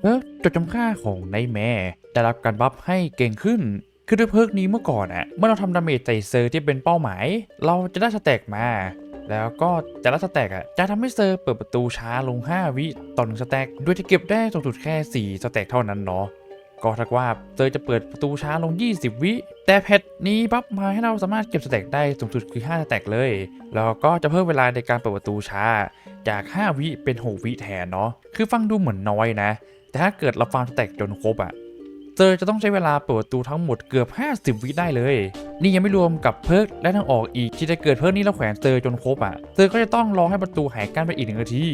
เพิร์กจดจำค่าของในแม่ได้รับการบัฟให้เก่งขึ้น คือด้วยเพิร์กนี้เมื่อก่อนอะเมื่อเราทำดาเมจใส่เซอร์ที่เป็นเป้าหมาย เราจะได้สแต็กมา แล้วก็แต่ละสแต็กอะจะทำให้เซอร์เปิดประตูช้าลง 5 วิต่อหนึ่งสแต็กโดยจะเก็บได้สูงสุดแค่ 4 สแต็กเท่านั้นเนาะก็ถ้าว่าเซอร์จะเปิดประตูช้าลง 20 วิ แต่แพทนี้บัฟมาให้เราสามารถเก็บสแต็กได้สูงสุดคือ 5 สแต็กเลย แล้วก็จะเพิ่มเวลาในการเปิดประตูช้า จาก 5 วิเป็น 6 วิแทนเนาะ คือฟังดูเหมือนน้อยนะ แต่ถ้าเกิดเราฟังสแต็กจนครบอะเซอจะต้องใช้เวลาเปิดประตูทั้งหมดเกือบ 50 วิได้เลย นี่ยังไม่รวมกับเพิร์กและทางออกอีกที่จะเกิดเพิร์กนี้เราแขวนเซอจนครบอะเซอก็จะต้องรอให้ประตูหายกันไปอีกหนึ่งนาที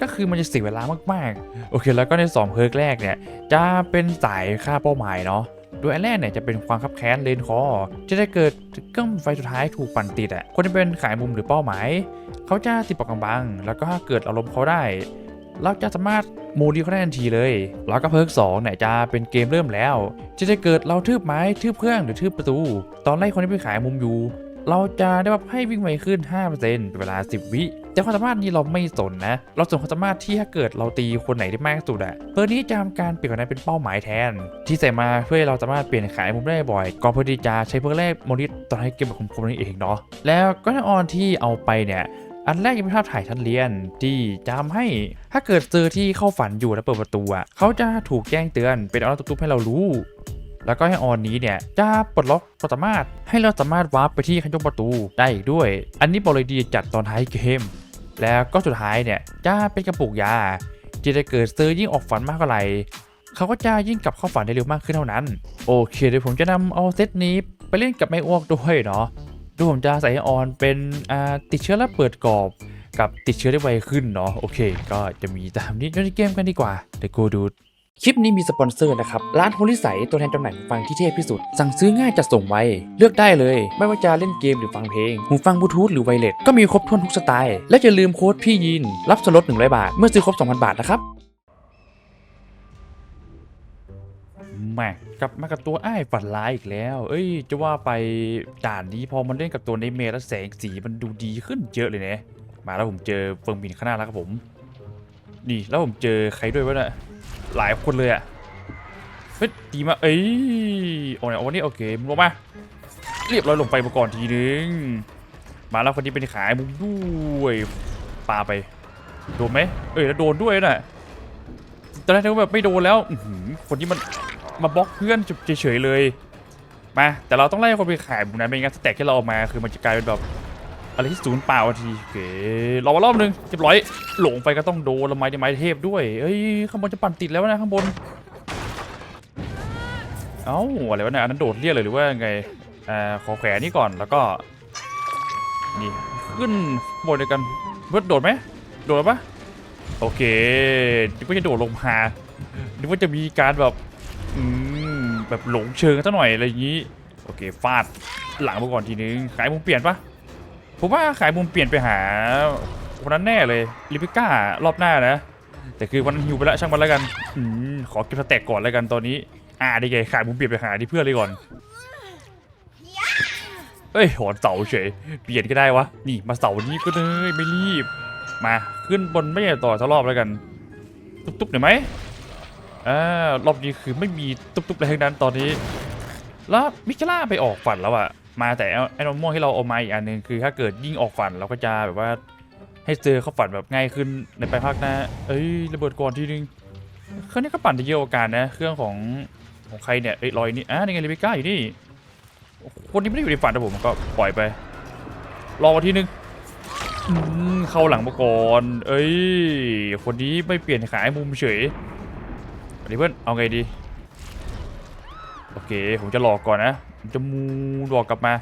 ก็คือมันจะเสียเวลามากๆ โอเค แล้วก็ในสองเพิร์กแรกเนี่ย จะเป็นสายฆ่าเป้าหมายเนาะโดยอันแรกเนี่ยจะเป็นความคับแค้นเลนคอจะได้เกิดเครื่องไฟสุดท้ายถูกปั่นติดอะคนที่เป็นขายมุมหรือเป้าหมาย เขาจะติดปากกำบัง แล้วก็ถ้าเกิดอารมณ์เขาได้ เราจะสามารถโมดีเขาได้ทันทีเลย แล้วก็เพิร์กสองเนี่ยจะเป็นเกมเริ่มแล้ว จะได้เกิดเราทืบไม้ทืบเครื่องหรือทืบประตู ตอนไล่คนที่ไปขายมุมอยู่ เราจะได้แบบให้วิ่งไวขึ้น5%เป็นเวลา 10 วิแต่ความสามารถนี้เราไม่สนนะ เราสนความสามารถที่ถ้าเกิดเราตีคนไหนได้มากที่สุดอะเพื่อนี้จะทำการเปลี่ยนคนนั้นเป็นเป้าหมายแทน ที่ใส่มาเพื่อเราสามารถเปลี่ยนขายมุมได้บ่อยก็เพื่อที่จะใช้เพื่อแรกโมนิตตอนให้เกมแบบคมๆนั่นเองเนาะแล้วก็แน่นอนที่เอาไปเนี่ย อันแรกยังเป็นภาพถ่ายชั้นเรียนที่จำให้ถ้าเกิดเจอที่เข้าฝันอยู่แล้วเปิดประตูอะเขาจะถูกแจ้งเตือนเป็นออโต้ตุ๊บๆให้เรารู้ แล้วก็ให้ออนนี้เนี่ยจะปลดล็อกความสามารถให้เราสามารถวาร์ปไปที่คันยกประตูได้อีกด้วย อันนี้บอกเลยดีจัดตอนท้ายเกม แล้วก็สุดท้ายเนี่ยจะเป็นกระปุกยาที่จะเกิดเซอยิ่งออกฝันมากเท่าไหร่เขาก็จะยิ่งกลับเข้าฝันได้เร็วมากขึ้นเท่านั้น โอเคเดี๋ยวผมจะนำเอาเซตนี้ไปเล่นกับแม่อ้วกด้วยเนาะ ดยผมจะใส่ให้ออนเป็นอ่าติดเชื้อและเปิดกรอบกับติดเชื้อได้ไวขึ้นเนาะโอเค ก็จะมีตามนี้ในเกมกันดีกว่าเดี๋ยวกูดูคลิปนี้มีสปอนเซอร์นะครับ ร้านโฮลิไสตัวแทนจำหน่ายหูฟังที่เทพที่สุด สั่งซื้อง่ายจัดส่งไว เลือกได้เลย ไม่ว่าจะเล่นเกมหรือฟังเพลง หูฟังบลูทูธหรือไวเลสก็มีครบถ้วนทุกสไตล์ และอย่าลืมโค้ดพี่ยิน รับส่วนลด 100 บาท เมื่อซื้อครบ 2,000 บาทนะครับแม่ กลับมากับตัวไอ้ฝันร้ายอีกแล้ว เอ้ย จะว่าไปด่านนี้พอมันเล่นกับตัวในเมแล้วแสงสีมันดูดีขึ้นเยอะเลยนะมาแล้วผมเจอเฟิงบินข้างหน้าแล้วครับผม นี่แล้วผมเจอใครด้วยวะเนี่ยหลายคนเลยอะเฮ้ยดีมาเอ้ยโอ้ยโอ้นี่โอเคมึงลงมาเรียบร้อยลงไปมาก่อนทีนึง มาแล้วคนนี้เป็นขายมุมด้วยปาไป โดนไหมเอ้ยแล้วโดนด้วยน่ะตอนแรกนึกว่าแบบไม่โดนแล้วอืคนนี้มัน มาบล็อกเพื่อนเฉยๆเลย มา แต่เราต้องไล่คนไปขายมุนั้นไม่งั้นสแต็กที่เราเอามาคือมันจะกลายเป็นแบบอะไรที่ศูนย์เปล่าทันทีโอเรอมารอบนึงเรียบร้อย หลงไปก็ต้องโดนละไม้ในไม้เทพด้วยเอ้ยข้างบนจะปั่นติดแล้วนะข้างบน เอ้าอะไรวะเนี่ยอันนั้นโดดเรียกเลยหรือว่าไงอ่าขอแขวนนี่ก่อนแล้วก็นี่ขึ้นบนเดียวกันเพื่อโดดไหมโดดปะโอเคนึกว่าจะโดดลงมานึกว่าจะมีการแบบ อืมแบบหลงเชิงสักหน่อยอะไรอย่างนี้ โอเคฟาดหลังไปก่อนทีนึง ขายมุมเปลี่ยนปะผมว่าขายมุมเปลี่ยนไปหาคนนั้นแน่เลยลิปิก้ารอบหน้านะ แต่คือวันนั้นหิวไปแล้วช่างมันแล้วกันอืมขอเก็บสแต็กก่อนแล้วกันตอนนี้ อ่าได้ไงขายมุมเปลี่ยนไปหาที่เพื่อนเลยก่อนเอ้ยหอนเสาเฉยเปลี่ยนก็ได้วะนี่มาเสานี้ก็เลยไม่รีบ มาขึ้นบนไม่ใช่ต่อสักรอบแล้วกัน ตุ๊บๆหน่อยไหม อ่ารอบนี้คือไม่มีตุ๊บๆอะไรทั้งนั้นตอนนี้ แล้วมิกล่าไปออกฝันแล้วอะมาแต่ไอ้นมม่วงที่เราเอามาอีกอันหนึ่งคือถ้าเกิดยิ่งออกฝันเราก็จะแบบว่าให้เจอเขาฝันแบบง่ายขึ้นในไปภาคหน้า เอ้ยระเบิดก่อนทีนึงเครื่องนี้ก็ปั่นได้เยอะกว่ากันนะ เครื่องของของใครเนี่ยเอ้ลอยนี่อะนี่ไงเลเบก้าอยู่นี่คนที่ไม่ได้อยู่ในฝันนะผมก็ปล่อยไป รอทีนึงเข้าหลังมาก่อนเอ้ย คนนี้ไม่เปลี่ยนขายมุมเฉย ดีเพื่อน เอาไงดี โอเค ผมจะหลอกก่อนนะจะมูหลอกกลับมา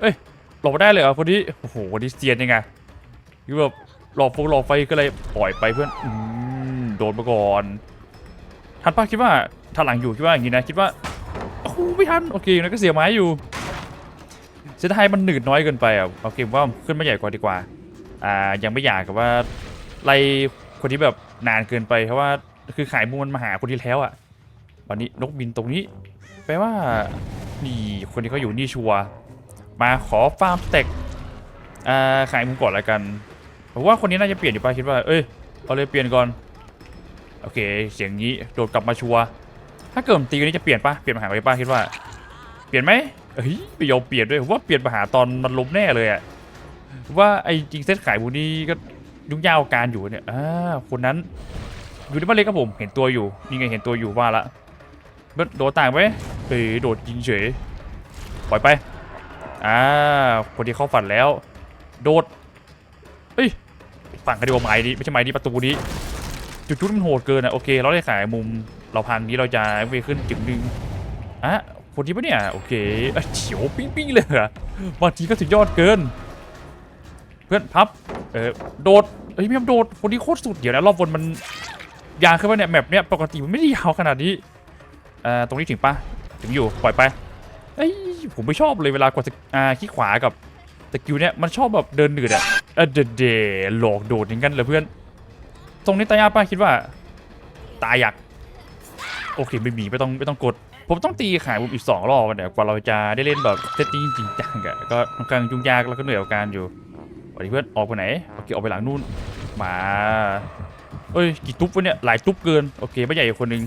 เอ้ย หลอกไม่ได้เลยเหรอคนนี้ โอ้โหคนนี้เซียนยังไงคือแบบหลอกฟงหลอกไฟก็เลยปล่อยไปเพื่อนอืมโดนมาก่อน ทันป้าคิดว่าถ้าหลังอยู่คิดว่าอย่างนี้นะ คิดว่า โอ้โหไม่ทัน โอเคนะก็เสียไม้อยู่เสียดายมันหนืดน้อยเกินไปอะโอเคผมว่าขึ้นมาใหญ่กว่าดีกว่า อ่า ยังไม่อยากกับว่าไล่คนที่แบบนานเกินไปเพราะว่า คือขายมูลมาหาคนที่แล้วอะวันนี้นกบินตรงนี้แปลว่านี่คนที่เขาอยู่นี่ชัวมาขอฟาร์มสเต็กอ่าขายมุมก่อนล้วกันผมว่าคนนี้น่าจะเปลี่ยนอยู่ป่ะคิดว่า เอ้ยเอาเลยเปลี่ยนก่อนโอเค เสียงนี้โดดกลับมาชัวถ้าเกิดตีนนี้จะเปลี่ยนปะเปลี่ยนมาหาไปป้าคิดว่า เปลี่ยนไหมเฮ้ยไม่ยอมเปลี่ยนด้วยผมว่าเปลี่ยนมาหาตอนมันล้มแน่เลยอะว่าไอ้จริงเซตขายบูนี่ก็ยุ่งยากการอยู่เนี่ยอ่าคนนั้น อยู่ในบ้านเล็กครับผมเห็นตัวอยู่นี่ไงเห็นตัวอยู่ว่าละโดดต่างไหมเฮ้ยโดดยิงเฉยปล่อยไปอ่าคนที่เข้าฝันแล้ว โดดเฮ้ยฝั่งคดีว่าไม้นี้ไม่ใช่ไม้นี้ประตูนี้ จุดจุดมันโหดเกินอะโอเค เราได้ขายมุมเราพังนี้เราจะเวขึ้นจึงหนึ่งอะคนที่ปะเนี่ยโอเคเฉียวปิ้งปิ้งเลยอะบางทีก็สุดยอดเกิน เพื่อนพับเออโดดเฮ้ยไม่ทำโดดคนนี้โคตรสุดเดี๋ยวนะรอบบนมัน ยาวขึ้นมาเนี่ยแมปเนี่ยปกติมันไม่ได้ยาวขนาดนี้อ่าตรงนี้ถึงปะถึงอยู่ปล่อยไปเอ้ยผมไม่ชอบเลยเวลากดอ่าคลิกขวากับสกิลเนี่ยมันชอบแบบเดินหนืดอะเออเดเดหลอกโดดอย่างนั้นเลยเพื่อน ตรงนี้ตายากป้าคิดว่า ตายอยากโอเคไม่มีไม่ต้องไม่ต้องกด ผมต้องตีขายผมอีกสองรอบเนี่ยกว่าเราจะได้เล่นแบบเซตติ้งจริงจังอะก็ค่อนข้างยุ่งยากแล้วก็เหนื่อยกับการอยู่สวัสดีเพื่อนออกไปไหนโอเคออกไปหลังนู่นมา เอ้ยกี่ตุ๊บวะเนี่ยหลายตุ๊บเกินโอเคไม่ใหญ่คนหนึง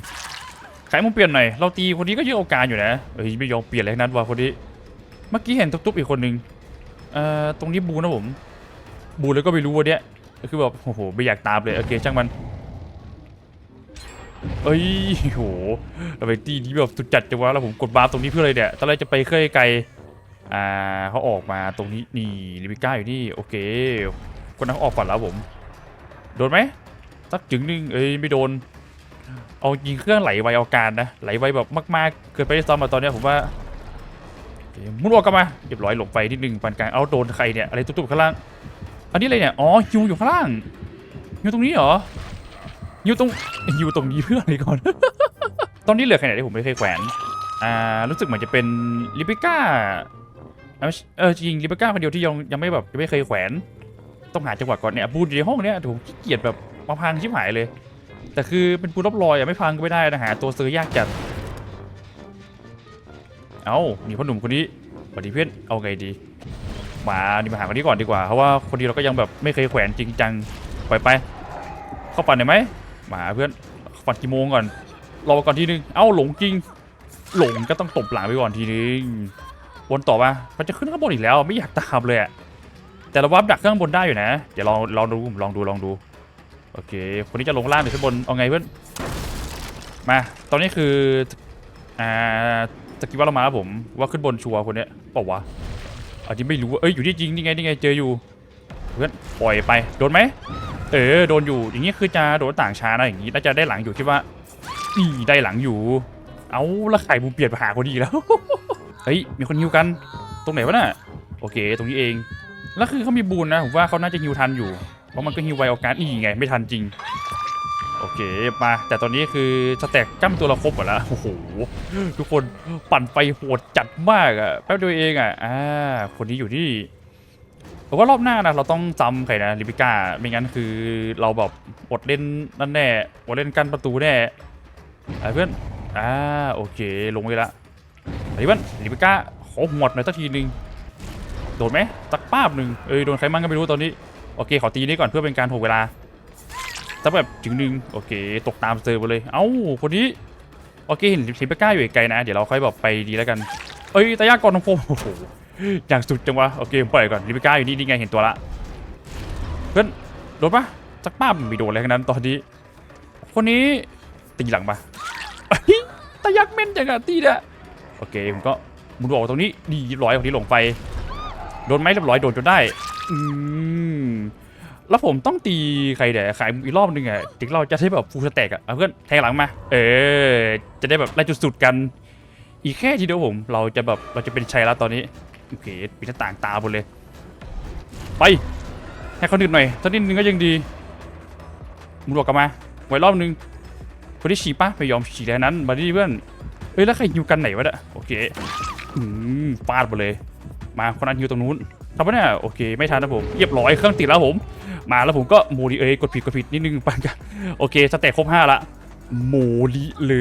ขายมุมเปลี่ยนหน่อยเราตีคนนี้ก็เยอะโอกาสอยู่นะเฮ้ยไม่ยอมเปลี่ยนเลยนั้นว่ะคนนี้เมื่อกี้เห็นตุ๊บๆอีกคนนึงเอ่อตรงนี้บูนะผมบูแล้วก็ไม่รู้วันเนี้ยคือแบบโอ้โหไม่อยากตามเลยโอเคช่างมันเอ้ยโหเราไปตีนี้แบบสุดจัดจังวะแล้วผมกดบาร์ตรงนี้เพื่ออะไรเนี่ยตอนแรกจะไปเคยไกลอ่าเขาออกมาตรงนี้นี่ลิบิก้าอยู่นี่โอเคคนนั้นออกก่อนแล้วผมโดนไหม สักจึงหนึงเอ้ยไม่โดน เอายิงเครื่องไหลไวเอาการนะ ไหลไวแบบมากๆ เกินไปได้ซ้ำมาตอนเนี้ยผมว่ามุดออกกลับมาเรียบร้อยหลงไปนิดนึงปานกลางเอาโดนใครเนี่ยอะไรตุ๊บๆข้างล่าง อันนี้อะไรเนี่ย อ๋อฮิวอยู่ข้างล่างฮิวตรงนี้เหรอฮิวตรงฮิวตรงนี้เพื่ออะไรก่อน ตอนนี้เหลือใครไหนที่ผมไม่เคยแขวน อ่า รู้สึกเหมือนจะเป็นลิปิก้า เออจริงลิปิก้าคนเดียวที่ยังยังไม่แบบยังไม่เคยแขวน ต้องหาจังหวะก่อนเนี่ยบูนอยู่ในห้องเนี้ยผมขี้เกียจแบบ มาพังชิบหายเลย แต่คือเป็นปูนรอบลอยอะไม่พังก็ไม่ได้นะหาตัวซื้อยากจัด เอามีพ่อหนุ่มคนนี้สวัสดีเพื่อนเอาไงดี มาดีมาหาคนนี้ก่อนดีกว่าเพราะว่าคนนี้เราก็ยังแบบไม่เคยแขวนจริงจังปล่อยไป เข้าปั่นได้ไหมมาหาเพื่อนปั่นกี่โมงก่อนรอก่อนทีนึงเอ้าหลงจริง หลงก็ต้องตบหลังไปก่อนทีนึงวนต่อมามันจะขึ้นข้างบนอีกแล้วไม่อยากตามเลยอะแต่เราวับดักข้างบนได้อยู่นะ เดี๋ยวลองลองดูลองดูลองดู โอเค คนนี้จะลงล่างหรือขึ้นบน เอาไงเพื่อน มา ตอนนี้คือ อ่าสกิลว่าเรามาครับผม ว่าขึ้นบนชัวร์คนเนี้ยเปล่าวะอันนี้ไม่รู้ เอ้ย อยู่ที่จริงนี่ไงนี่ไง เจออยู่ เพื่อน ปล่อยไป โดนไหม เออ โดนอยู่ อย่างนี้คือจะโดนต่างชานะอย่างนี้ น่าจะได้หลังอยู่คิดว่านี่ได้หลังอยู่ เอาล้วไข่บูเปลี่ยนมาหาคนดีแล้ว เฮ้ย มีคนฮิวกัน ตรงไหนวะน่ะ โอเค ตรงนี้เอง แล้วคือเขามีบูนนะ ผมว่าเขาน่าจะฮิวทันอยู่ เพราะมันก็ฮิวไวเอาการอีไงไม่ทันจริง โอเคมา แต่ตอนนี้คือสแต็กกั้มตัวเราครบหมดแล้วโอ้โหทุกคนปั่นไปโหดจัดมากอะแป๊บเดียวเองอะอ่าคนนี้อยู่ที่ผมว่ารอบหน้านะเราต้องจำใครนะลิปิก้าไม่งั้นคือเราแบบอดเล่นนั่นแน่อดเล่นกั้นประตูแน่ไอ้เพื่อนอ่าโอเคลงไปละไอ้เพื่อนลิปิก้าขอหวดหน่อยสักทีนึงโดนไหมสักป้าบหนึ่งเอ้ยโดนใครมั่งก็ไม่รู้ตอนนี้ โอเคขอตีนี้ก่อนเพื่อเป็นการถ่วงเวลาถ้าแบบถึงหนึ่งโอเค ตกตามเซอไปเลย เอ้าคนนี้โอเคเห็นสิบก้าอยู่ไกลนะ เดี๋ยวเราค่อยแบบไปดีแล้วกัน เอ้ยตายากก่อนของผมโอ้โหอย่างสุดจังวะโอเคปล่อยก่อนลิปิก้าอยู่นี่นี่ไงเห็นตัวละเพื่อนโดนปะสักป้าไม่โดนอะไรทั้งนั้นตอนนี้ คนนี้ตีหลังปะเอ้ยตายักแม่นจังอะตีเนี่ยโอเคผมก็มุนออกตรงนี้ดีร้อยคนนี้หลงไฟโดนไหมเรียบร้อยโดนจนได้ อืม แล้วผมต้องตีใครเดี๋ยวขายอีกรอบนึงอะถึงเราจะใช้แบบฟูสแต็กอะเอาเพื่อนแทงหลังมา เออ จะได้แบบไล่จุดสุดกัน อีกแค่ทีเดียวผม เราจะแบบเราจะเป็นชัยแล้วตอนนี้ โอเคปิดหน้าต่างตาหมดเลย ไปให้เขาดึดหน่อยสักนิดนึงก็ยังดีมึงบอกกลับมา ไว้รอบนึงคนที่ฉี่ปะไม่ยอมฉี่แล้วนั้นมาดิเพื่อนเฮ้ยแล้วใครฮิวกันไหนวะเนี่ยโอเคอืมฟาดไปเลย มาคนนั้นฮิวตรงนู้น ทำไมเนี่ยโอเคไม่ทันนะผมเรียบร้อยเครื่องติดแล้วผม มาแล้วผมก็โมดิเอ้ยกดผิดกดผิดนิดนึงปันกันโอเคสเต็ครบห้าละโมดิเล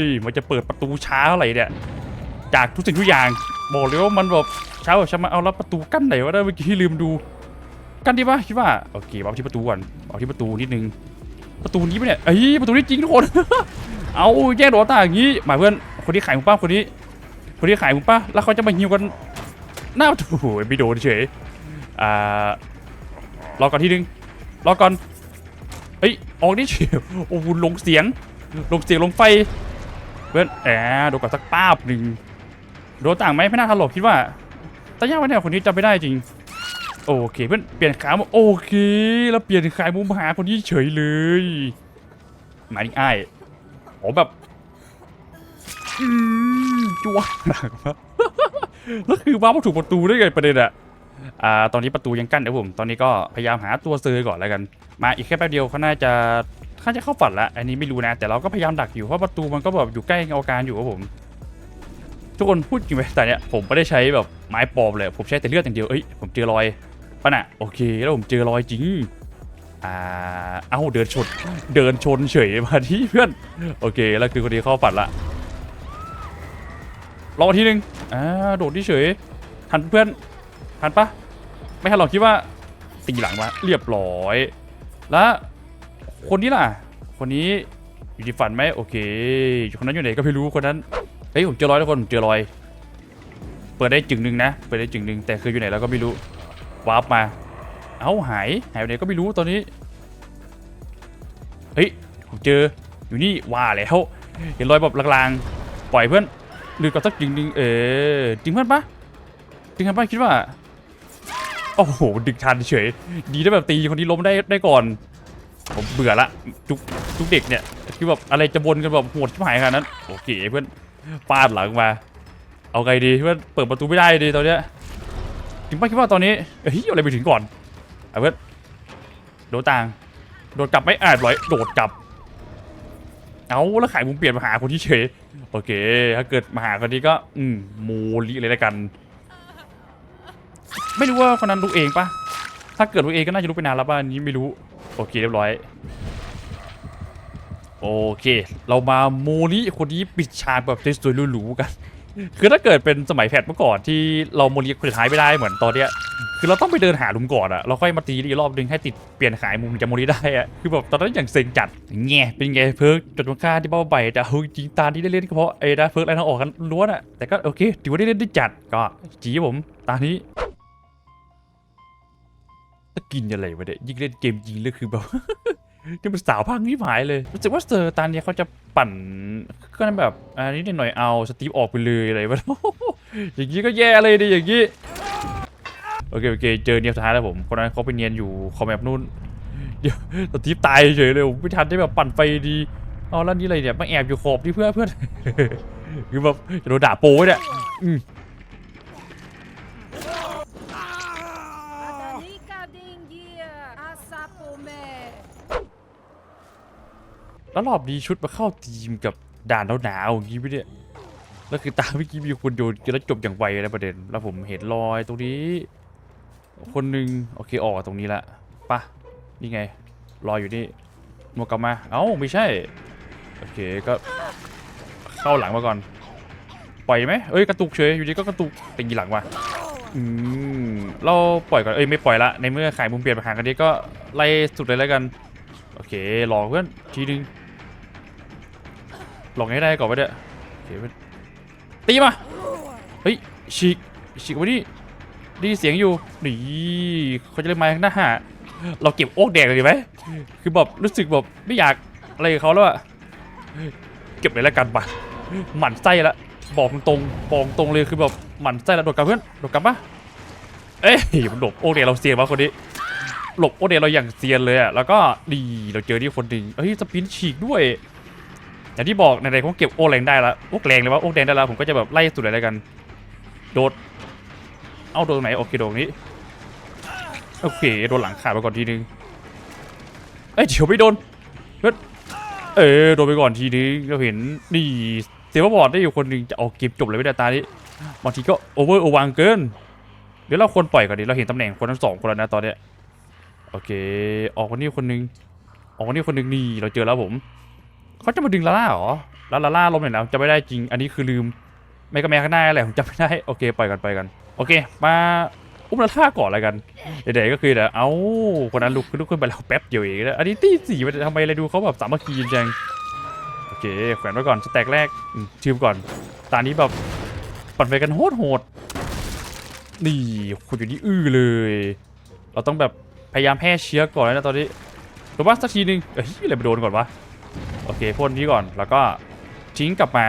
ย มันจะเปิดประตูช้าเท่าไหร่เนี่ยจากทุกสิ่งทุกอย่างบอกเลยว่ามันแบบช้าแบบช้ามาเอาแล้วประตูกั้นไหนวะเนี่ยเมื่อกี้ลืมดู กั้นดีปะคิดว่าโอเคเอาที่ประตูก่อนเอาที่ประตูนิดนึงประตูนี้ปะเนี่ยเอ้ยประตูนี้จริงทุกคน เอาแย่งโดนตาอย่างนี้หมายเพื่อนคนที่ขายมึงป้าคนนี้ คนที่ขายมึงป้าแล้วเขาจะมาฮิวกัน หน้าประตูโอ้ยไม่โดนเฉยอ่ารอก่อนทีนึงรอก่อนเอ้ยออกนี่เฉียวโอ้โหลงเสียง ลงเสียงลงไฟเพื่อนแอบโดนก่อนสักป้าบหนึ่งโดนต่างไหมไม่น่าทันหรอกคิดว่าตายากวะเนี่ยคนนี้จำไม่ได้จริงโอเคเพื่อนเปลี่ยนขาโอเค แล้วเปลี่ยนขายมุมหาคนนี้เฉยเลยหมายถึงอ้ายโอ้แบบจ้วงหนักมาก แล้วคือว้ามาถูกประตูได้ไงประเด็นอะอ่าตอนนี้ประตูยังกั้นเดี๋ยวผม ตอนนี้ก็พยายามหาตัวซอร์ก่อนแล้วกัน มาอีกแค่แป๊บเดียวเขาน่าจะเขาจะเข้าฝันละอันนี้ไม่รู้นะ แต่เราก็พยายามดักอยู่เพราะประตูมันก็แบบอยู่ใกล้เอาการอยู่ครับผม ทุกคนพูดจริงไหมแต่เนี้ยผมไม่ได้ใช้แบบไม้ปอมเลยผมใช้แต่เลือดอย่างเดียวเอ้ยผมเจอรอยปะน่ะโอเค แล้วผมเจอรอยจริงอ่าเอ้าเดินชนเดินชนเฉยมาที่เพื่อน โอเค แล้วคือคนนี้เข้าฝันละ รอทีนึงอ่าโดดที่เฉยทันเพื่อนทันปะไม่ทันหรอกคิดว่าตีหลังมาเรียบร้อย แล้วคนนี้ล่ะ คนนี้อยู่ที่ฝันไหมโอเคอยู่คนนั้นอยู่ไหนก็ไม่รู้คนนั้นเฮ้ยผมเจอรอยทุกคนผมเจอรอย เปิดได้จึงหนึ่งนะเปิดได้จึงหนึ่งแต่คืออยู่ไหนเราก็ไม่รู้วาร์ปมา เอ้าหายหายไปไหนก็ไม่รู้ตอนนี้เฮ้ยผมเจออยู่นี่ว่าแล้วเห็นรอยแบบลางๆปล่อยเพื่อน หรือก็สักจึงหนึ่งเออจริงเพื่อนปะจริงเพื่อนปะคิดว่าโอ้โหดึงทันเฉย ดีได้แบบตีคนที่ล้มได้ได้ก่อน ผมเบื่อละจุกจุกเด็กเนี่ยคือแบบอะไรจะบนกันแบบโหดชิบหายขนาดนั้นโอเคเพื่อนฟาดหลังมา เอาไงดีเพื่อนเปิดประตูไม่ได้ดีตอนเนี้ยจริงป่ะคิดว่าตอนนี้เฮ้ยเอาอะไรไปถึงก่อนเอาเพื่อนโดดต่างโดดกลับไม่อาจร้อยโดดกลับ เอาแล้วขายมุมเปลี่ยนมาหาคนที่เฉยโอเค ถ้าเกิดมาหาคนนี้ก็ อืมโมลิเลยละกัน ไม่รู้ว่าคนนั้นรู้เองปะถ้าเกิดรู้เองก็น่าจะรู้ไปนานแล้วป่ะอันนี้ไม่รู้ โอเคเรียบร้อย โอเค เรามาโมลิคนนี้ปิดฉากแบบสวยๆหรูๆกัน คือถ้าเกิดเป็นสมัยแพทเมื่อก่อนที่เราโมลิคนสุดท้ายไม่ได้เหมือนตอนเนี้ย คือเราต้องไปเดินหาลุมก่อนอะเราค่อยมาตีอีกรอบนึงให้ติดเปลี่ยนขายมุมจะโมลิได้อะคือแบบตอนนั้นอย่างเซ็งจัดแง่เป็นไงเพิร์กจดมังค่าที่เบ้าใบแต่เฮ้ยจริงตาที่ได้เล่นก็เพราะไอ้นะเพิร์กอะไรทั้งออกกันล้วนอะแต่ก็โอเคถือว่าได้เล่นได้จัดก็จีผมตานี้กินอะไรวะเนี่ยยิ่งเล่นเกมยิงเลยคือแบบ นี่มันสาวพังที่หายเลย รู้สึกว่าเซอร์ตานเนี้ยเขาจะปั่นก็แบบอันนี้นิดหน่อยเอาสตีฟออกไปเลยอะไรวะอย่างนี้ก็แย่เลยดิอย่างนี้โอเคโอเคเจอเนียสุดท้ายแล้วผมคนนั้นเขาไปเนียนอยู่คอมแมปนู่นเดี๋ยวสตีฟตายเฉยเลยผมไม่ทันได้แบบปั่นไฟดีเอาแล้วนี่อะไรเนี่ยมาแอบอยู่ขอบที่เพื่อนเพื่อนคือแบบจะโดนด่าโป้เนี่ยอืม Adanika dingia, asapome. แล้วรอบนี้ชุดมาเข้าทีมกับด่านหนาวๆอย่างนี้ไม่เนี่ยแล้วคือตาเมื่อกี้มีคนโยนกันแล้วจบอย่างไวเลยประเด็น แล้วผมเห็นรอยตรงนี้ คนหนึ่งโอเคออกตรงนี้ละปะนี่ไง รอยอยู่นี่หมวกกลับมา เอ้าไม่ใช่ โอเคก็เข้าหลังมาก่อน ปล่อยไหมเอ้ยกระตุกเฉยอยู่ดีก็กระตุกตีหลังว่ะอืมเราปล่อยก่อนเอ้ยไม่ปล่อยละในเมื่อขายมุมเปลี่ยนมาหางกันนี้ก็ไล่สุดเลยแล้วกัน โอเครอเพื่อนทีนึง หลอกให้ได้ก่อนไปเด้อเคเพื่อนตีมา เฮ้ยฉีกฉีกมาดิได้เสียงอยู่นี่เขาจะเล่นไม้ข้างหน้าเราเก็บโอ๊กแดงเลยดีไหมคือแบบรู้สึกแบบไม่อยากอะไรกับเขาแล้วอะเก็บเลยแล้วกันปะหมั่นไส้ละบอกตรงบอกตรงเลยคือแบบหมั่นไส้ละโดดกลับเพื่อนโดดกลับปะเอ้ยมันหลบโอ๊กแดงเราเสียมาคนนี้หลบโอ๊กแดงเราอย่างเซียนเลยอะแล้วก็ดีเราเจอที่คนหนึ่งเฮ้ยสปินฉีกด้วย อย่างที่บอกในใดผมเก็บโอแรงได้ล้วโอกแรงเลยว่าโอกแดงได้ล้วผมก็จะแบบไล่สุดเลยแล้วกัน โดด เอาโดนไหนโอเคโดนนี้ โอเคโดนหลังขาดไปก่อนทีนึง เอ้ยเดี๋ยวไม่โดนเออโดนไปก่อนทีนึงเราเห็นนี่เซฟบอร์ดได้อยู่คนหนึ่งจะเอาเกมจบเลยไม่ได้ตานี้บางทีก็โอเวอร์โอวังเกินเดี๋ยวเราควรปล่อยก่อนดิเราเห็นตำแหน่งคนทั้งสองคนแล้วนะตอนเนี้ยโอเค ออกคนนี้คนหนึงออกคนนี้คนหนึงนี่เราเจอแล้วผม เขาจะมาดึงลาล่าเหรอแล้วลาล่าล้มเนี่ยนะจำไม่ได้จริง อันนี้คือลืม ไม่ก็แม่ข้างหน้าแหละผมจำไม่ได้ โอเคปล่อยกันไปกัน โอเค มาอุ้มละท่าก่อนล้วกันเด็กๆก็คือเดี๋ยวเอ้าคนนั้นลุกลุกขึ้นไปแล้วแป๊บเดียวเองนะอันนี้ตีสี่มันทำไมอะไรดูเขาแบบสามัคคีจังโอเคแขวนไว้ก่อนสแต็กแรกชิมก่อนตอนนี้แบบปั่นไฟกันโหดโหดๆนี่คุณอยู่นี่อื้อเลย เราต้องแบบพยายามแพร่เชื้อก่อนนะตอนนี้หรือว่าสักทีนึงเอ้ยอะไรไปโดนก่อนวะ โอเคพ่นนี้ก่อนแล้วก็ทิ้งกลับมา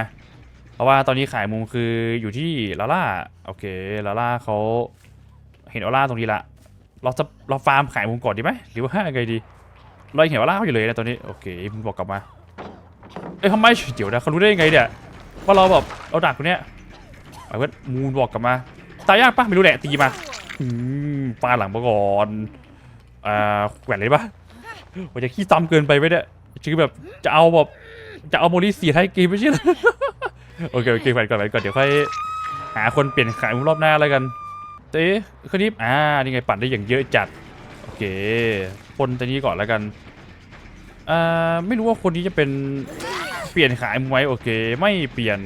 เพราะว่าตอนนี้ขายมุมคืออยู่ที่ลาล่าโอเคลาล่าเขาเห็นออร่าตรงนี้ละเราจะเราฟาร์มขายมุมก่อนดีไหมหรือว่าไงดีเราเห็นออร่าเขาอยู่เลยนะตอนนี้โอเคมึงบอกกลับมาเอ้ยทำไมเดี๋ยวนะเขารู้ได้ยังไงเนี่ยว่าเราแบบเราดักคนเนี้ยเอาเพื่อนมูนบอกกลับมาตายยากปะไม่รู้แหละตีมาอืมฟาหลังมาก่อนอ่าแหวนเลยปะว่าจะขี้ซ้ำเกินไปไหมเนี่ย คือแบบจะเอาแบบจะเอาโมลิสีไทยเกมไม่ใช่หรอโอเคโอเคแขวนก่อนแขวนก่อนเดี๋ยวค่อยหาคนเปลี่ยนขายมุมรอบหน้าแล้วกันเต้คนนี้อ่านี่ไงปั่นได้อย่างเยอะจัดโอเคคนตัวนี้ก่อนแล้วกันอ่าไม่รู้ว่าคนนี้จะเป็นเปลี่ยนขายมุมไหมโอเค ไม่เปลี่ยน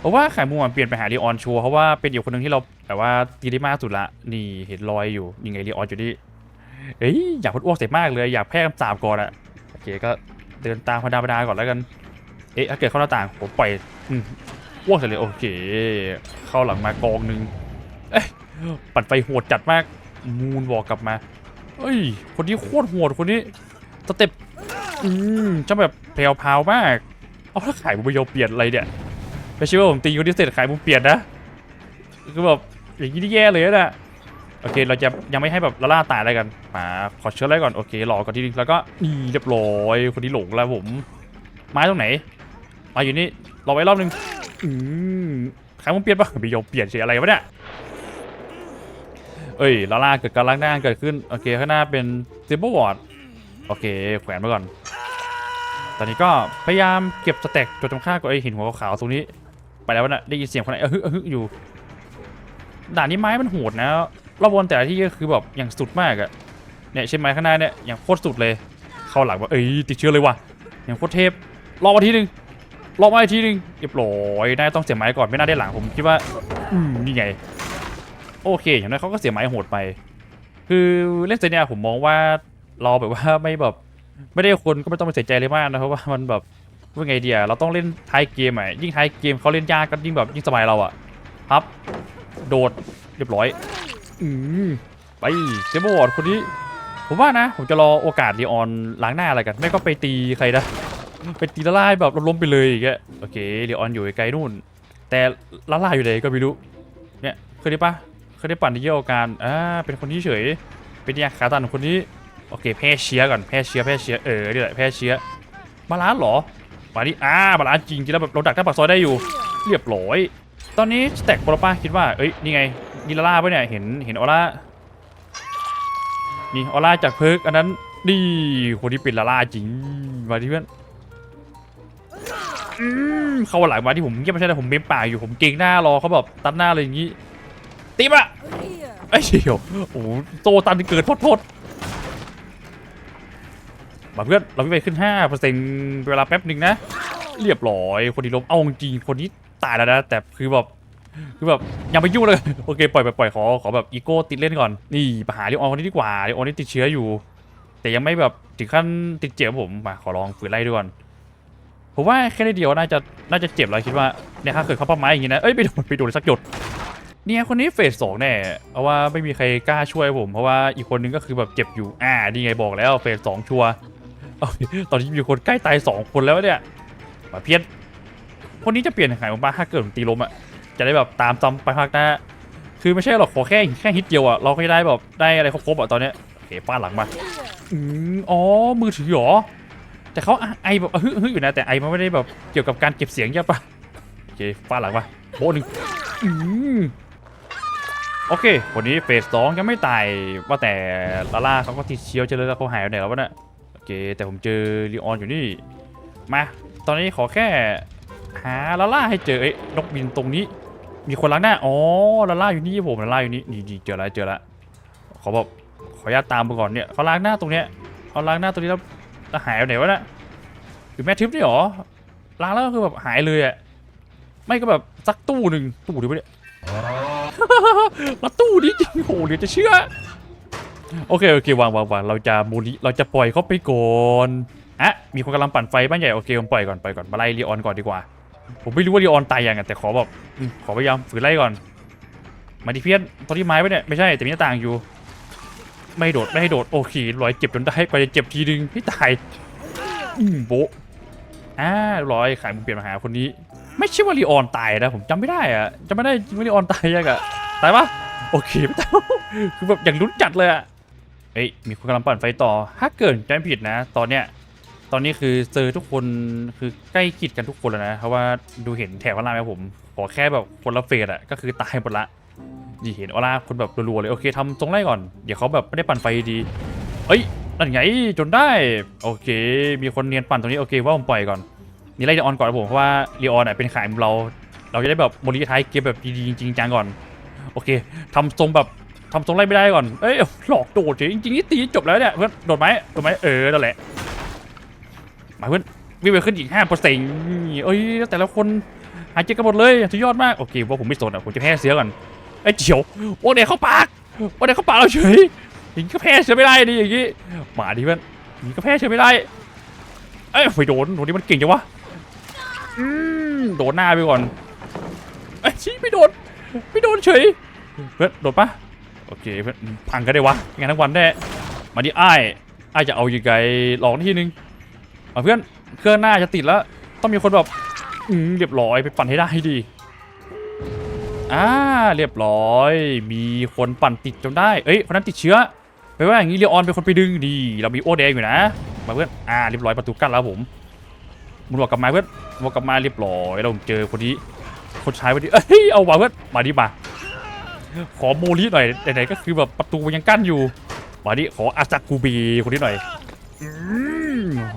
เพราะว่าขายมุมมันเปลี่ยนไปหาลีออนชัวเพราะว่าเป็นอีกคนหนึ่งที่เราแต่ว่าตีได้มากสุดละนี่เห็นรอยอยู่ยังไงลีออนอยู่นี่เอ้ยอยากพูดอ้วกเสร็จมากเลยอยากแพร่คำสาบก่อนอะโอเคก็ เดินตามธรรมดาก่อนแล้วกัน เอ๊ะถ้าเกิดเข้าหน้าต่างผมปล่อยอืมอ้วกใส่เลยโอเค เข้าหลังมากองหนึ่งเอ๊ะปัดไฟโหดจัดมากมูนบอกกลับมาเอ้ย คนนี้โคตรโหดคนนี้สเต็ปอืมจะแบบแพรวมากเอาถ้าขายมุมเดียวเปลี่ยนอะไรเนี่ยไม่ใช่ว่าผมตีคนที่เสร็จขายมุมเปลี่ยนนะคือแบบอย่างนี้ที่แย่เลยนะ โอเค เราจะยังไม่ให้แบบละล่าตายอะไรกันมาขอเชื้ออะไรก่อนโอเครอก่อนทีนึงแล้วก็นี่เรียบร้อยคนนี้หลงแล้วผมไม้ตรงไหนมาอยู่นี่รอไว้รอบนึงอืมขายมุมเปลี่ยนปะไม่ยอมเปลี่ยนเฉยอะไรวะเนี่ยเอ้ยลาล่าเกิดการล้างหน้าเกิดขึ้นโอเคข้างหน้าเป็นซิมเบอร์วอร์ดโอเคแขวนไว้ก่อน ตอนนี้ก็พยายามเก็บสแต็กจุดตรงข้ากับไอหินหัวขาวตรงนี้ ไปแล้วนะได้ยินเสียงคนไหนเออฮึเออฮึอยู่ ด่านนี้ไม้มันโหดนะ รอบวนแต่ละที่ก็คือแบบอย่างสุดมากอะเนี่ยใช่ไหมข้างหน้าเนี่ยอย่างโคตรสุดเลย เข้าหลังว่าเอ้ยติดเชื้อเลยว่ะอย่างโคตรเทพรอมาทีหนึ่งรอมาอีกทีหนึ่งเรียบร้อยน่าต้องเสียไม้ก่อนไม่น่าได้หลังผมคิดว่าอืมนี่ไงโอเค อย่างนั้นเขาก็เสียไม้โหดไป คือเล่นเซเนียผมมองว่าเราแบบว่าไม่แบบไม่ได้คนก็ไม่ต้องไปเสียใจเลยมากนะเพราะว่ามันแบบว่าไงเดียเราต้องเล่นท้ายเกมอะยิ่งท้ายเกมเขาเล่นยากก็ยิ่งแบบยิ่งสบายเราอะครับ โดดเรียบร้อย อืมไปเจมบอร์ดคนนี้ ผมว่านะ ผมจะรอโอกาสดีออนล้างหน้าอะไรกัน ไม่ก็ไปตีใครนะไปตีละลายแบบล้มไปเลยอย่างเงี้ยโอเคเดียออนอยู่ไกลนู่น แต่ละลายอยู่ไหนก็ไม่รู้เนี่ยเคยได้ปะเคยได้ปั่นในเยี่ยวการอ่าเป็นคนที่เฉย เป็นยาขาตันคนนี้โอเคแพ้เชื้อก่อนแพ้เชื้อแพ้เชื้อเออนี่แหละแพ้เชื้อบาลานหรอมาดิอ่าบาลานจริงจริงแล้วแบบเราดักหน้าปากซอยได้อยู่ เรียบร้อย ตอนนี้แตกโปรป้าคิดว่า เอ้ย นี่ไง นีละล่าปะเนี่ยเห็นเห็นออร่านี่ออร่าจากเพิร์กอันนั้นนี่คนที่เป็นละล่าจริงมาที่เพื่อนอืมเขาหลังมาที่ผมเงียบไม่ใช่แต่ผมเม้มปาอยู่ผมเก่งหน้ารอเขาแบบตัดหน้าเลยอย่างงี้ตีปะ Here. ไอ้เชี่ยวโอ้โหโตตันเกิดโทษโทษมาเพื่อนเราไปขึ้น5เปอร์เซ็นต์เวลาแป๊บหนึ่งนะ เรียบร้อยคนที่ล้มเอาจริงคนนี้ตายแล้วนะแต่คือแบบ คือแบบอย่าไปยุ่งเลย โอเคปล่อยไปปล่อยขอขอแบบอีโก้ติดเล่นก่อน นี่ไปหาเรียออนคนนี้ดีกว่าเรียออนนี่ติดเชื้ออยู่ แต่ยังไม่แบบถึงขั้นติดเจ็บผมมาขอลองฝืนไล่ด้วยก่อนผมว่าแค่นิดเดียวน่าจะน่าจะเจ็บแล้วคิดว่าเนี่ยถ้าเกิดเขาป้าไม้อย่างงี้นะเอ้ยไปโดนไปโดนสักหยดเนี่ยคนนี้เฟสสองแน่เพราะว่าไม่มีใครกล้าช่วยผมเพราะว่าอีกคนนึงก็คือแบบเจ็บอยู่ อ่านี่ไงบอกแล้วเฟสสองชัวร์ตอนนี้มีคนใกล้ตายสองคนแล้วเนี่ยมาเพี้ยนคนนี้จะเปลี่ยนหายผมบ้าถ้าเกิดผมตีลมอะ จะได้แบบตามจำไปภาคหน้า คือไม่ใช่หรอกขอแค่แค่ฮิตเดียวอะเราก็จะได้แบบได้อะไรครบๆอะตอนเนี้ยโอเคฟาดหลังมาอืมอ๋อมือถือหรอแต่เขาไอแบบฮึฮึอยู่นะแต่ไอมันไม่ได้แบบเกี่ยวกับการเก็บเสียงใช่ปะโอเคฟาดหลังปะโบนึงอืมโอเค วันนี้เฟสสองยังไม่ตายว่าแต่ลาล่าเขาก็ติดเชื้อเจอเลยแล้วเขาหายไปไหนแล้ววะเนี่ยโอเค แต่ผมเจอลีออนอยู่นี่มาตอนนี้ขอแค่หาลาล่าให้เจอเอ้นกบินตรงนี้ มีคนล้างหน้า อ๋อลาล่าอยู่นี่ผมลาล่าอยู่นี่นี่เจอแล้วเจอแล้วขอแบบขออนุญาตตามไปก่อนเนี่ยเขาล้างหน้าตรงเนี้ยเขาล้างหน้าตรงนี้แล้วแล้วหายไปไหนวะเนี่ยหรือแม่ทิพย์นี่หรอล้างแล้วคือแบบหายเลยอะไม่ก็แบบสักตู้หนึ่งตู้ดีวะเนี่ยประตูนี้จริงโหเดี๋ยวจะเชื่อ โอเคโอเควางวางวางเราจะมูลิเราจะปล่อยเขาไปก่อนอะมีคนกำลังปั่นไฟบ้านใหญ่โอเคผมปล่อยก่อนปล่อยก่อนมาไล่ลีออนก่อนดีกว่า ผมไม่รู้ว่าลีออนตายยังอะแต่ขอบอืมขอพยายามฝืนไล่ก่อน มาดิเพี้ยนตอนที่ไม้ไว้เนี่ยไม่ใช่แต่มีหน้าต่างอยู่ ไม่โดดไม่ให้โดดโอเคร้อยเจ็บจนได้กว่าจะเจ็บทีนึงพี่ตายอืมโบอ่าร้อยขายมุมเปลี่ยนมาหาคนนี้ ไม่ใช่ว่าลีออนตายนะผมจำไม่ได้อะจำไม่ได้ว่าลีออนตายยังอะตายปะโอเคไม่ตายคือแบบอย่างลุ้นจัดเลยอะเอ้ยมีคนกำลังปั่นไฟต่อถ้าเกิดจำผิดนะ ตอนเนี้ย ตอนนี้คือเจอทุกคนคือใกล้กิดกันทุกคนแล้วนะเพราะว่าดูเห็นแถวร่างไหมผมขอแค่แบบคนละเฟสอะก็คือตายหมดละนี่เห็นออร่าคนแบบรัวๆเลยโอเคทำตรงไล่ก่อนเดี๋ยวเขาแบบไม่ได้ปั่นไฟดีเอ้ยนั่นไงจนได้โอเค มีคนเนียนปั่นตรงนี้โอเคว่าผมปล่อยก่อนนี่ไล่เดออนก่อนนะผมเพราะว่าเรออนอะเป็นขายของเรา เราจะได้แบบโมดิท้ายเกมแบบดีๆจริงจังก่อน โอเคทำทรงแบบทำทรงไล่ไม่ได้ก่อนเอ้ยหลอกโดดเฉยจริงๆนี่ตีจบแล้วเนี่ยเพื่อนโดดไหมโดดไหมเออนั่นแหละ มาเพื่อนวิ่งไปขึ้นอีกห้าเปอร์เซ็นต์เอ้ยแต่ละคนหายใจกันหมดเลยสุดยอดมาก โอเคว่าผมไม่สนอะผมจะแพ้เสือก่อนไอ้เจียวโอ้เด็กเข้าปากโอ้เด็กเข้าปากเราเฉยอย่างนี้ก็แพ้เสือไม่ได้ดิอย่างนี้มาดิเพื่อนอย่างนี้ก็แพ้เสือไม่ได้เอ้ยไปโดนโดนนี่มันเก่งจังวะอืมโดนหน้าไปก่อนไอ้ชี้ไม่โดนไม่โดนเฉยเพื่อนโดนปะโอเคเพื่อนพังก็ได้วะงานทั้งวันแน่มาดิไอ้ายอ้จะเอาอยังไงลลองที่นึง เพื่อนเครื่องหน้าจะติดแล้ว ต้องมีคนแบบอืมเรียบร้อยไปปั่นให้ได้ดีอ่าเรียบร้อย มีคนปั่นติดจนได้ เอ้ยคนนั้นติดเชื้อแปลว่าอย่างนี้เรียออนเป็นคนไปดึงดี เรามีโอแดงอยู่นะ มาเพื่อนอ่าเรียบร้อยประตูกั้นแล้วผมมึงบอกกลับมาเพื่อนบอกกลับมาเรียบร้อยเราเจอคนนี้คนใช้พอดีเอ้ยเอาว่ะเพื่อนมาดิมาขอโมลิหน่อยไหนๆก็คือแบบประตูยังกั้นอยู่มาดิขออาซากูบีคนนี้หน่อย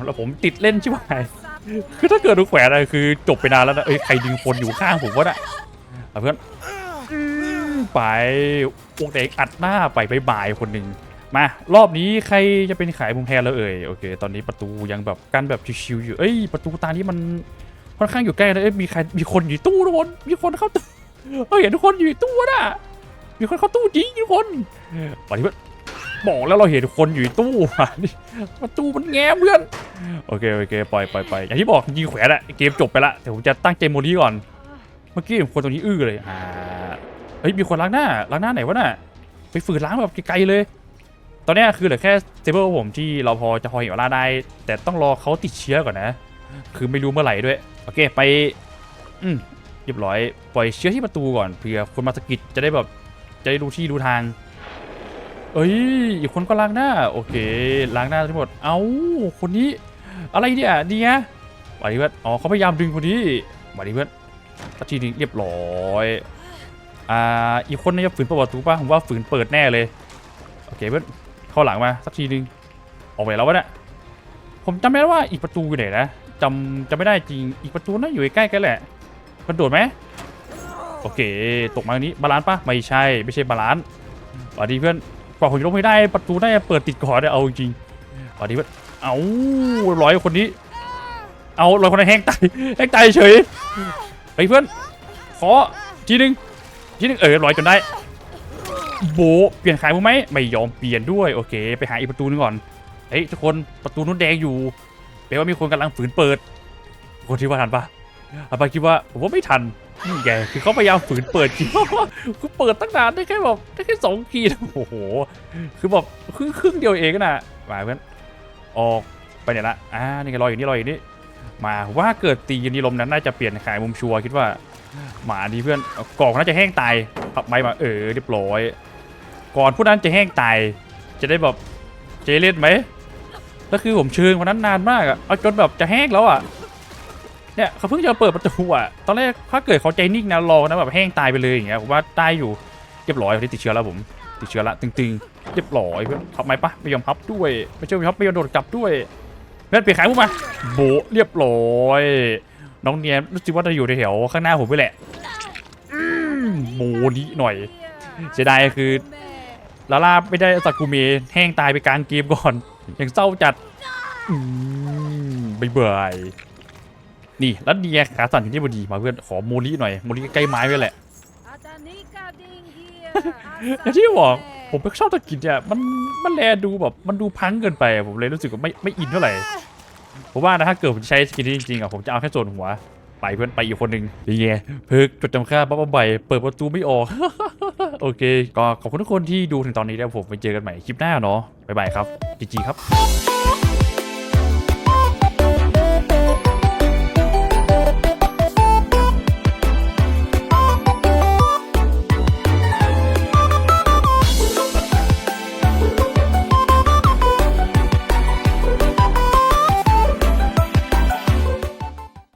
แล้วผมติดเล่นใช่ไหมคือถ้าเกิดดูแขวนอะไรคือจบไปนานแล้วนะเอ้ยใครดึงคนอยู่ข้างผมวะน่ะเพื่อนไปพวกเด็กอัดหน้าไปบายบายคนหนึ่งมารอบนี้ใครจะเป็นขายมุมแทนแล้วเอ่ยโอเค ตอนนี้ประตูยังแบบกันแบบชิวๆอยู่เอ้ยประตูตานี้มันค่อนข้างอยู่ใกล้นะเอ้ยมีใครมีคนอยู่ตู้ทุกคนมีคนเข้าตู้เอ้ยเห็นทุกคนอยู่ตู้น่ะมีคนเข้าตู้จริงทุกคนมาที่เพื่อน บอกแล้วเราเห็นคนอยู่ในตู้อะประตูมันแง้มเพื่อนโอเคโอเคปล่อยปล่อยปล่อยอย่างที่บอกยิงแขวนอะเกมจบไปละแต่ผมจะตั้งใจโมดี้ก่อน เมื่อกี้เห็นคนตรงนี้อื้อเลยอ่าเฮ้ยมีคนล้างหน้าล้างหน้าไหนวะน่ะไปฝืนล้างแบบไกลๆเลย ตอนนี้คือเหลือแค่เซเบอร์ผมที่เราพอจะพอเห็นว่าล่าได้ แต่ต้องรอเขาติดเชื้อก่อนนะ คือไม่รู้เมื่อไหร่ด้วยโอเคไปอืมเรียบร้อยปล่อยเชื้อที่ประตูก่อนเผื่อคนมาสกิดจะได้แบบจะได้รู้ที่รู้ทาง เอ้ย อีกคนก็ล้างหน้า โอเค ล้างหน้าทั้งหมด เอ้า คนนี้ อะไรเนี่ยนี่ไงมาดิเพื่อนอ๋อเขาพยายามดึงคนนี้มาดิเพื่อนสักทีหนึงเรียบร้อยอ่าอีกคนน่าจะฝืนประตูป่ะผมว่าฝืนเปิดแน่เลยโอเคเพื่อนเข้าหลังมาสักทีหนึงออกไปแล้ววะเนี่ยผมจำไม่ได้ว่าอีกประตูอยู่ไหนนะจำจำไม่ได้จริงอีกประตูน่าอยู่ใกล้กันแหละกระโดดไหมโอเค ตกมาตรงนี้บาลานซ์ปะไม่ใช่ไม่ใช่บาลานซ์สวัสดีเพื่อน กว่าผมจะลงไม่ได้ประตูน่าจะเปิดติดก่อนเนี่ยเอาจริงๆวันนี้มันเอาร้อยคนนี้ เอาร้อยคนนั้นแห้งตายแห้งตายเฉยไปเพื่อนขอทีหนึงทีหนึงเออร้อยจนได้โบะเปลี่ยนขายมั้งไหมไม่ยอมเปลี่ยนด้วยโอเค ไปหาอีกประตูนึงก่อนเฮ้ยทุกคนประตูนู้นแดงอยู่แปลว่ามีคนกำลังฝืนเปิด คนที่ว่าทันปะอาปาคิดว่าผมว่าไม่ทัน นี่ไงคือเขาพยายามฝืนเปิดจริงคือเปิดตั้งนานได้แค่แบบได้แค่สองขีดโอ้โห คือแบบครึ่งครึ่งเดียวเองนะมาเพื่อนออกไปไหนละอ่านี่ไงรออยู่นี่รออยู่นี่มาว่าเกิดตีกันนีลมนั้นน่าจะเปลี่ยนขายมุมชัวคิดว่าหมาดีเพื่อนก่องน่าจะแห้งตายขับไม้มาเออเรียบร้อย ก่อนผู้นั้นจะแห้งตาย จะได้แบบเจเล่นไหมแล้วคือผมเชิงวันนั้นนานมากอะเอาจนแบบจะแห้งแล้วอะ เนี่ยเขาเพิ่งจะเปิดประตูอะตอนแรกถ้าเกิดเขาใจนิ่งนะรอนะแบบแห้งตายไปเลยอย่างเงี้ยผมว่าได้อยู่เรียบร้อยคนที่ติดเชื้อแล้วผมติดเชื้อละตึงๆเรียบร้อยเพื่อนพับไหมปะไม่ยอมพับด้วยไม่ใช่ไม่พับไม่ยอมโดดกลับด้วยเพื่อนเปลี่ยนขายพวกมาโบเรียบร้อยน้องเนียนรู้สึกว่าจะอยู่ในแถวข้างหน้าผมไปแหละโมนี้หน่อยเสียดายคือลาลาไม่ได้สักกูเมแห้งตายไปกลางเกมก่อนอย่างเศร้าจัดอืมบายบาย นี่แล้วเนียขาสั่นอยู่ที่บดีมาเพื่อนขอโมลิหน่อยโมลิใกล้ไม้ไว้แหละ Atanika ding อย่างที่บอกผมไม่ชอบตะกินเนี่ยมันมันแลดูแบบมันดูพังเกินไปอะผมเลยรู้สึกว่าไม่ไม่อินเท่าไหร่ผมว่านะถ้าเกิดผมใช้สกินนี้จริงๆอะผมจะเอาแค่ส่วนหัวไปเพื่อนไปอีกคนหนึ่งนี่ไงเพิกจดจำค่าปั๊บปั๊บใบเปิดประตูไม่ออก โอเค ก็ขอบคุณทุกคนที่ดูถึงตอนนี้แล้วผมไปเจอกันใหม่คลิปหน้าเนาะบ๊ายบายครับจีจีครับ